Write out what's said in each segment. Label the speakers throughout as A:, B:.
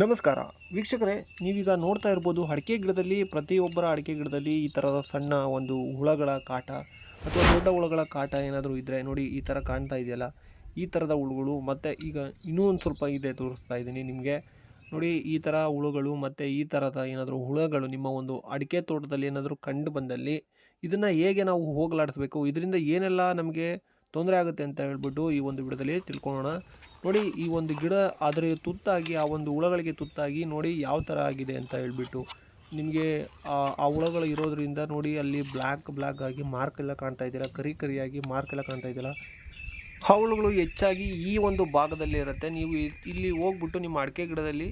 A: ನಮಸ್ಕಾರ. ವೀಕ್ಷಕರೇ, ನೀವೀಗ ನೋಡ್ತಾ ಇರ್ಬೋದು ಅಡಿಕೆ ಗಿಡದಲ್ಲಿ, ಪ್ರತಿಯೊಬ್ಬರ ಅಡಿಕೆ ಗಿಡದಲ್ಲಿ ಈ ಥರದ ಸಣ್ಣ ಒಂದು ಹುಳಗಳ ಕಾಟ ಅಥವಾ ದೊಡ್ಡ ಹುಳಗಳ ಕಾಟ ಏನಾದರೂ ಇದ್ದರೆ ನೋಡಿ ಈ ಥರ ಕಾಣ್ತಾ ಇದೆಯಲ್ಲ? ಈ ಥರದ ಹುಳುಗಳು ಮತ್ತು ಈಗ ಇನ್ನೂ ಒಂದು ಸ್ವಲ್ಪ ಇದೆ ತೋರಿಸ್ತಾ ಇದ್ದೀನಿ ನಿಮಗೆ. ನೋಡಿ, ಈ ಥರ ಹುಳುಗಳು ಮತ್ತು ಈ ಥರದ ಏನಾದರೂ ಹುಳುಗಳು ನಿಮ್ಮ ಒಂದು ಅಡಿಕೆ ತೋಟದಲ್ಲಿ ಏನಾದರೂ ಕಂಡು ಬಂದಲ್ಲಿ ಇದನ್ನು ಹೇಗೆ ನಾವು ಹೋಗಲಾಡಿಸ್ಬೇಕು? ಇದರಿಂದ ಏನೆಲ್ಲ ನಮಗೆ ತೊಂದರೆ ಆಗುತ್ತೆ ಅಂತ ಹೇಳ್ಬಿಟ್ಟು ಈ ಒಂದು ವಿಡಿಯೋದಲ್ಲಿ ತಿಳ್ಕೊಳ್ಳೋಣ. ನೋಡಿ, ಈ ಒಂದು ಗಿಡ ಅದರ ತುತ್ತಾಗಿ, ಆ ಒಂದು ಹುಳಗಳಿಗೆ ತುತ್ತಾಗಿ ನೋಡಿ ಯಾವ ಥರ ಆಗಿದೆ ಅಂತ ಹೇಳ್ಬಿಟ್ಟು. ನಿಮಗೆ, ಆ ಹುಳಗಳು ಇರೋದ್ರಿಂದ ನೋಡಿ, ಅಲ್ಲಿ ಬ್ಲ್ಯಾಕ್ ಬ್ಲ್ಯಾಕ್ ಆಗಿ ಮಾರ್ಕ್ ಎಲ್ಲ ಕಾಣ್ತಾ ಇದ್ದೀರ ಕರಿ ಕರಿಯಾಗಿ ಮಾರ್ಕ್ ಎಲ್ಲ ಕಾಣ್ತಾ ಇದ್ದಿಲ್ಲ ಅವಳುಗಳು ಹೆಚ್ಚಾಗಿ ಈ ಒಂದು ಭಾಗದಲ್ಲಿ ಇರುತ್ತೆ. ನೀವು ಇಲ್ಲಿ ಹೋಗ್ಬಿಟ್ಟು ನಿಮ್ಮ ಅಡಿಕೆ ಗಿಡದಲ್ಲಿ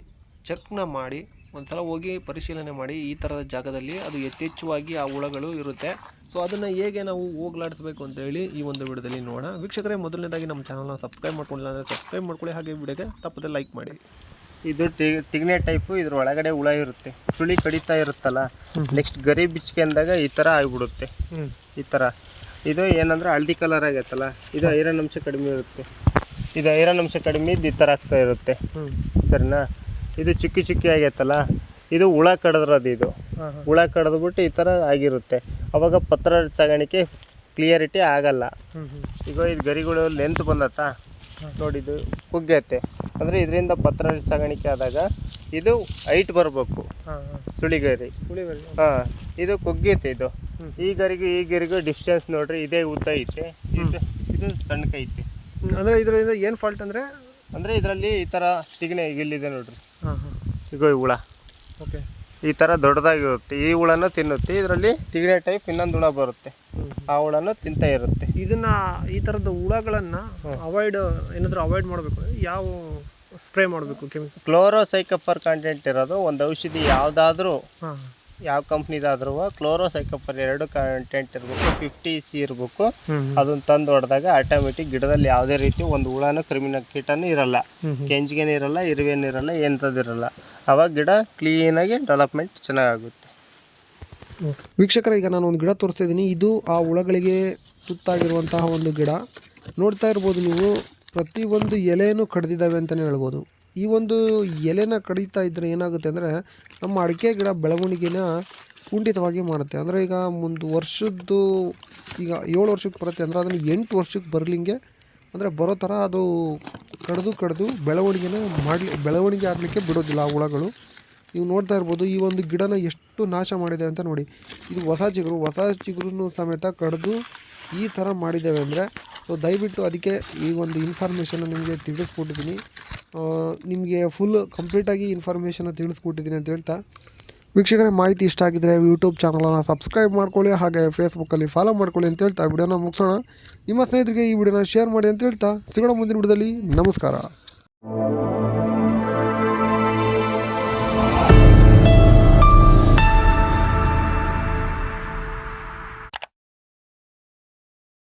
A: ಚೆಕ್ನ ಮಾಡಿ. ಒಂದ್ಸಲ ಹೋಗಿ ಪರಿಶೀಲನೆ ಮಾಡಿ ಈ ಥರದ ಜಾಗದಲ್ಲಿ ಅದು ಯಥೇಚ್ಛವಾಗಿ ಆ ಹುಳಗಳು ಇರುತ್ತೆ. ಸೊ ಅದನ್ನು ಹೇಗೆ ನಾವು ಹೋಗ್ಲಾಡಿಸ್ಬೇಕು ಅಂತ ಹೇಳಿ ಈ ಒಂದು ವಿಡಿಯೋದಲ್ಲಿ ನೋಡೋಣ. ವೀಕ್ಷಕರೇ ಮೊದಲನೇದಾಗಿ ನಮ್ಮ ಚಾನಲ್ನ ಸಬ್ಸ್ಕ್ರೈಬ್ ಮಾಡ್ಕೊಂಡಿಲ್ಲ ಅಂದರೆ ಸಬ್ಸ್ಕ್ರೈಬ್ ಮಾಡ್ಕೊಳ್ಳಿ. ಹಾಗೆ ವಿಡಿಯೋಗೆ ತಪ್ಪದೆ ಲೈಕ್ ಮಾಡಿ.
B: ಇದು ತಿಗ್ನೆ ಟೈಪು ಇದ್ರ ಒಳಗಡೆ ಹುಳ ಇರುತ್ತೆ. ಸುಳಿ ಕಡಿತಾ ಇರುತ್ತಲ್ಲ ನೆಕ್ಸ್ಟ್ ಗರಿ ಬಿಚ್ಕೆ ಅಂದಾಗ ಈ ಥರ ಆಗಿಬಿಡುತ್ತೆ. ಈ ಥರ ಇದು ಏನಂದ್ರೆ ಹಳದಿ ಕಲರ್ ಆಗೈತಲ್ಲ ಇದು ಐರನ್ ಅಂಶ ಕಡಿಮೆ ಇರುತ್ತೆ. ಇದು ಐರನ್ ಅಂಶ ಕಡಿಮೆ ಇದ್ದು ಈ ಥರ ಆಗ್ತಾ ಇರುತ್ತೆ. ಸರಿನಾ? ಇದು ಚಿಕ್ಕಿ ಚಿಕ್ಕಿ ಆಗೈತಲ್ಲ ಇದು ಹುಳ ಕಡದ್ರದು ಇದು. ಹುಳ ಕಡ್ದ್ಬಿಟ್ಟು ಈ ಥರ ಆಗಿರುತ್ತೆ. ಅವಾಗ ಪತ್ರ ಸಾಗಾಣಿಕೆ ಕ್ಲಿಯರಿಟಿ ಆಗಲ್ಲ. ಈಗ ಇದು ಗರಿಗಳು ಲೆಂತ್ ಬಂದತ್ತಾ? ನೋಡಿ ಇದು ಕುಗ್ಗೈತೆ. ಅಂದರೆ ಇದರಿಂದ ಪತ್ರ ಸಾಗಾಣಿಕೆ ಆದಾಗ ಇದು ಹೈಟ್ ಬರಬೇಕು. ಸುಳಿಗರಿ. ಹಾಂ ಇದು ಕುಗ್ಗೈತೆ ಇದು. ಈ ಗರಿಗೂ ಈ ಗರಿಗೂ ಡಿಸ್ಟೆನ್ಸ್ ನೋಡ್ರಿ ಇದೇ ಉದ್ದ ಐತೆ. ಇದು ಇದು ಸಣ್ಣಕೈತೆ
A: ಅಂದರೆ ಇದರಿಂದ ಏನು ಫಾಲ್ಟ್ ಅಂದರೆ?
B: ಅಂದರೆ ಇದರಲ್ಲಿ ಈ ಥರ ತಿಗಣೆ ಈಗ ಇಲ್ಲಿದೆ ನೋಡ್ರಿ. ಈಗ ಈ ಹುಳ.
A: ಓಕೆ.
B: ಈ ಥರ ದೊಡ್ಡದಾಗಿರುತ್ತೆ. ಈ ಹುಳನೂ ತಿನ್ನುತ್ತೆ. ಇದರಲ್ಲಿ ತಿಗಡೆ ಟೈಪ್ ಇನ್ನೊಂದು ಹುಳ ಬರುತ್ತೆ. ಆ ಹುಳನೂ ತಿಂತಾ ಇರುತ್ತೆ.
A: ಇದನ್ನ ಈ ಥರದ ಹುಳಗಳನ್ನು ಅವಾಯ್ಡ್ ಏನಾದರೂ ಅವಾಯ್ಡ್ ಮಾಡಬೇಕು ಯಾವ ಸ್ಪ್ರೇ ಮಾಡಬೇಕು ಕೆಮಿಕಲ್
B: ಕ್ಲೋರೋಸೈಕಪ್ಪರ್ ಕಾಂಟೆಂಟ್ ಇರೋದು ಒಂದು ಔಷಧಿ ಯಾವುದಾದ್ರೂ ಯಾವ ಕಂಪ್ನಿದಾದ್ರೂ ಕ್ಲೋರೋಸೈಕಪ್ಪರ್ ಎರಡು ಕಂಟೆಂಟ್ ಇರಬೇಕು. ಫಿಫ್ಟಿ ಸಿ ಇರಬೇಕು. ಅದನ್ನ ತಂದು ಹೊಡೆದಾಗ ಆಟೋಮೆಟಿಕ್ ಗಿಡದಲ್ಲಿ ಯಾವುದೇ ರೀತಿ ಒಂದು ಹುಳನೂ ಕ್ರಿಮಿನ ಕೀಟನೂ ಇರಲ್ಲ. ಕೆಂಜ್ಗೇನು ಇರಲ್ಲ ಇರುವೇನು ಇರಲ್ಲ ಎಂಥದ್ದು ಇರಲ್ಲ. ಅವಾಗ ಗಿಡ ಕ್ಲೀನಾಗಿ ಡೆವಲಪ್ಮೆಂಟ್ ಚೆನ್ನಾಗಾಗುತ್ತೆ.
A: ವೀಕ್ಷಕರ, ಈಗ ನಾನು ಒಂದು ಗಿಡ ತೋರಿಸ್ತಾ ಇದ್ದೀನಿ. ಇದು ಆ ಹುಳಗಳಿಗೆ ತುತ್ತಾಗಿರುವಂತಹ ಒಂದು ಗಿಡ. ನೋಡ್ತಾ ಇರ್ಬೋದು ನೀವು ಪ್ರತಿಯೊಂದು ಎಲೆಯೂ ಕಡ್ದಿದ್ದಾವೆ ಅಂತಲೇ ಹೇಳ್ಬೋದು. ಈ ಒಂದು ಎಲೆನ ಕಡಿತಾ ಇದ್ದರೆ ಏನಾಗುತ್ತೆ ಅಂದರೆ, ನಮ್ಮ ಅಡಿಕೆ ಗಿಡ ಬೆಳವಣಿಗೆನ ಕುಂಠಿತವಾಗಿ ಮಾಡುತ್ತೆ. ಅಂದರೆ ಈಗ ಒಂದು ವರ್ಷದ್ದು, ಈಗ ಏಳು ವರ್ಷಕ್ಕೆ ಬರುತ್ತೆ. ಅಂದರೆ ಅದನ್ನು ಎಂಟು ವರ್ಷಕ್ಕೆ ಬರಲಿಂಗೆ, ಅಂದರೆ ಬರೋ ಥರ ಅದು ಕಡ್ದು ಕಡಿದು ಬೆಳವಣಿಗೆನ ಮಾಡಲಿ, ಬೆಳವಣಿಗೆ ಆಗಲಿಕ್ಕೆ ಬಿಡೋದಿಲ್ಲ ಆ ಹುಳಗಳು. ನೀವು ನೋಡ್ತಾ ಇರ್ಬೋದು ಈ ಒಂದು ಗಿಡನ ಎಷ್ಟು ನಾಶ ಮಾಡಿದೆ ಅಂತ ನೋಡಿ. ಇದು ಹೊಸ ಚಿಗುರು ಹೊಸ ಚಿಗುರು ಸಮೇತ ಕಡಿದು ಈ ಥರ ಮಾಡಿದ್ದೇವೆ ಅಂದರೆ, ಸೊ ದಯವಿಟ್ಟು ಅದಕ್ಕೆ ಈ ಒಂದು ಇನ್ಫಾರ್ಮೇಷನ್ನ ನಿಮಗೆ ತಿಳಿಸ್ಕೊಟ್ಟಿದ್ದೀನಿ. ನಿಮಗೆ ಫುಲ್ ಕಂಪ್ಲೀಟಾಗಿ ಇನ್ಫಾರ್ಮೇಷನ್ನ ತಿಳಿಸ್ಕೊಟ್ಟಿದ್ದೀನಿ ಅಂತ ಹೇಳ್ತಾ. ವೀಕ್ಷಕರ, ಮಾಹಿತಿ ಇಷ್ಟ ಆಗಿದ್ದರೆ ಯೂಟ್ಯೂಬ್ ಚಾನಲನ್ನು ಸಬ್ಸ್ಕ್ರೈಬ್ ಮಾಡ್ಕೊಳ್ಳಿ, ಹಾಗೆ ಫೇಸ್ಬುಕ್ಕಲ್ಲಿ ಫಾಲೋ ಮಾಡ್ಕೊಳ್ಳಿ ಅಂತ ಹೇಳ್ತಾ. ವಿಡಿಯೋನ ಮುಗಿಸೋಣ. ನಿಮ್ಮ ಸ್ನೇಹಿತರಿಗೆ ಈ ವಿಡಿಯೋನ ಶೇರ್ ಮಾಡಿ ಅಂತ ಹೇಳ್ತಾ ಸಿಗೋಣ ಮುಂದಿನ ವಿಡಿಯೋದಲ್ಲಿ. ನಮಸ್ಕಾರ.